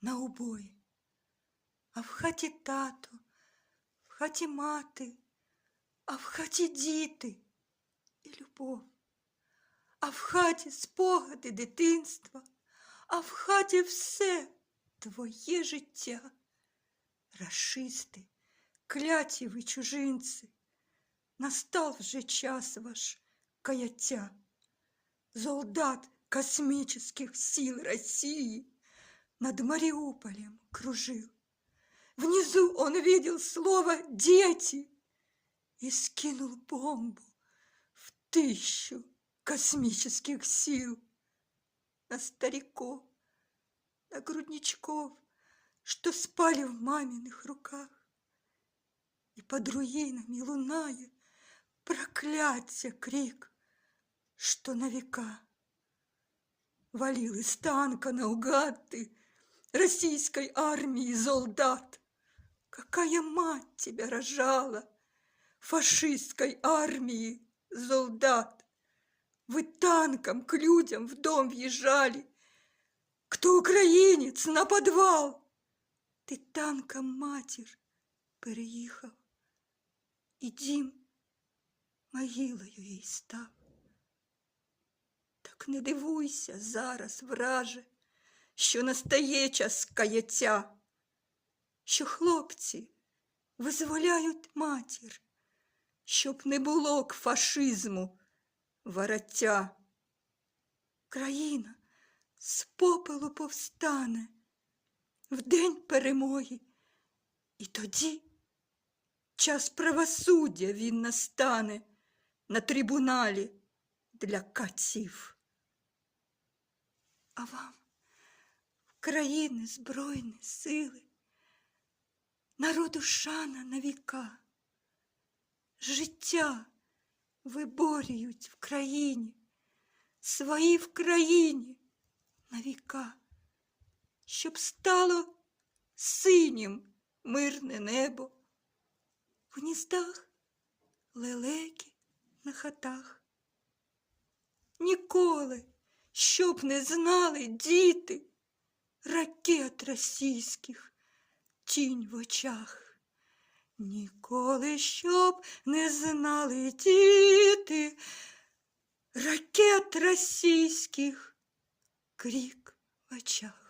на убої. А в хаті тато, в хаті мати, а в хаті діти і любов. А в хаті спогади дитинства, а в хаті все твоє життя. Рашисти, кляті ви чужинці, настав вже час ваш каяття. Солдат космических сил России над Мариуполем кружил. Внизу он видел слово «дети» и скинул бомбу в тысячу космических сил на стариков, на грудничков, что спали в маминых руках. И под руинами луная проклятие крик, что на века валил из танка наугад ты российской армии солдат. Какая мать тебя рожала, фашистской армии солдат? Вы танком к людям в дом въезжали. Кто украинец на подвал? Ти танком матір переїхав, і дім могилою їй став. Так не дивуйся зараз, враже, Що настає час каяття, що хлопці визволяють матір, щоб не було к фашизму вороття. Країна з попелу повстане в день перемоги, і тоді час правосуддя він настане на трибуналі для катів. А вам, країни Збройні сили, народу шана на віка, життя виборюють в країні, свої в країні на віка, щоб стало синім мирне небо, в гніздах лелеки на хатах. Ніколи, щоб не знали діти ракет російських тінь в очах. Ніколи, щоб не знали діти ракет російських крик в очах.